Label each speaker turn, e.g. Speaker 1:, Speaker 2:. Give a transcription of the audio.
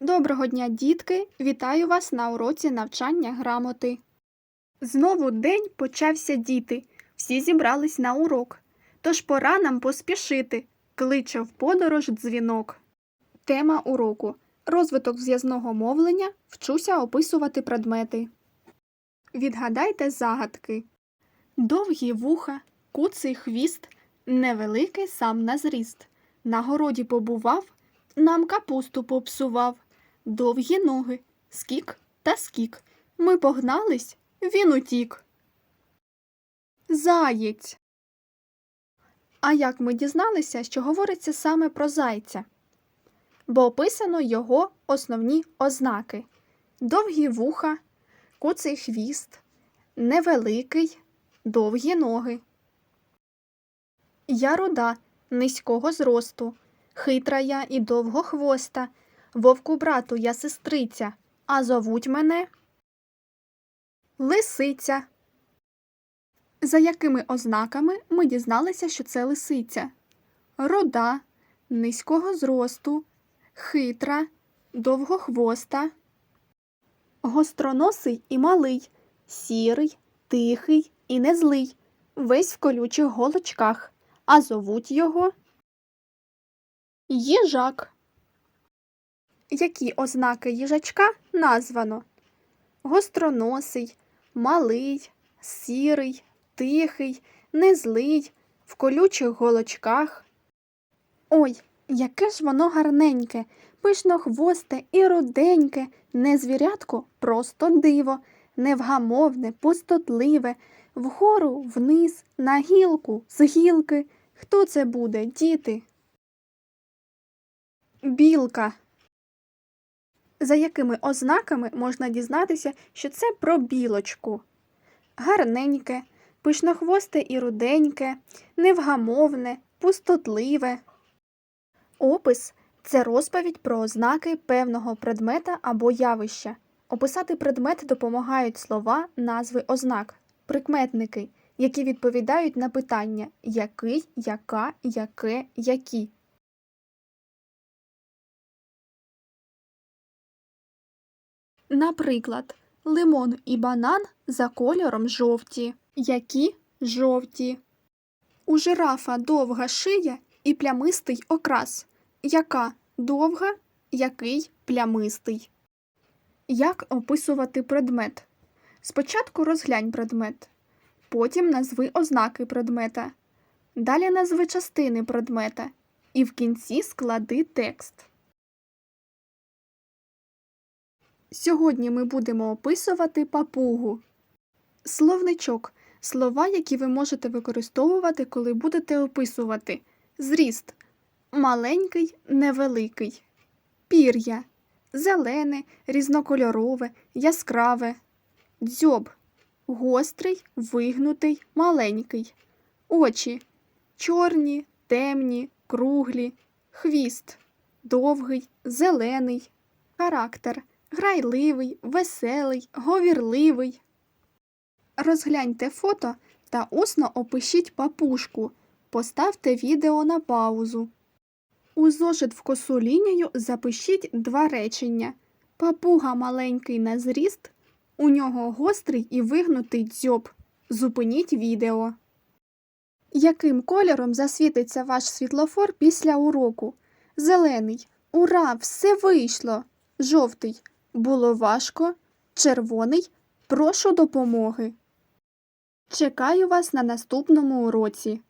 Speaker 1: Доброго дня, дітки! Вітаю вас на уроці навчання грамоти. Знову день почався діти. Всі зібрались на урок. Тож пора нам поспішити. Кличе в подорож дзвінок. Тема уроку розвиток зв'язного мовлення. Вчуся описувати предмети. Відгадайте загадки. Довгі вуха, куций хвіст, невеликий сам на зріст. На городі побував, нам капусту попсував. Довгі ноги, скік та скік. Ми погнались, він утік. Заєць. А як ми дізналися, що говориться саме про зайця? Бо описано його основні ознаки: довгі вуха, куций хвіст, невеликий, довгі ноги. Я руда, низького зросту, хитра я і довгохвоста, вовку брату я сестриця, а зовуть мене Лисиця. За якими ознаками ми дізналися, що це лисиця? Рода, низького зросту, хитра, довгохвоста, гостроносий і малий, сірий, тихий і незлий, весь в колючих голочках, а зовуть його їжак. Які ознаки їжачка названо? Гостроносий, малий, сірий, тихий, незлий, в колючих голочках. Ой, яке ж воно гарненьке, пишнохвосте і руденьке, не звірятко, просто диво, невгамовне, пустотливе, вгору, вниз, на гілку, з гілки. Хто це буде, діти? Білка. За якими ознаками можна дізнатися, що це про білочку? Гарненьке, пишнохвосте і руденьке, невгамовне, пустотливе. Опис це розповідь про ознаки певного предмета або явища. Описати предмет допомагають слова, назви ознак, прикметники, які відповідають на питання який, яка, яке, які. Наприклад, лимон і банан за кольором жовті. Які жовті. У жирафа довга шия і плямистий окрас. Яка довга, який плямистий. Як описувати предмет? Спочатку розглянь предмет, потім назви ознаки предмета, далі назви частини предмета і в кінці склади текст. Сьогодні ми будемо описувати папугу. Словничок слова, які ви можете використовувати, коли будете описувати. Зріст маленький, невеликий. Пір'я зелене, різнокольорове, яскраве. Дзьоб гострий, вигнутий, маленький. Очі чорні, темні, круглі. Хвіст довгий, зелений. Характер грайливий, веселий, говірливий. Розгляньте фото та усно опишіть папушку. Поставте відео на паузу. У зошит в косу лінію запишіть два речення. Папуга маленький на зріст, у нього гострий і вигнутий дзьоб. Зупиніть відео. Яким кольором засвітиться ваш світлофор після уроку? Зелений. Ура! Все вийшло! Жовтий. Було важко. Червоний. Прошу допомоги. Чекаю вас на наступному уроці.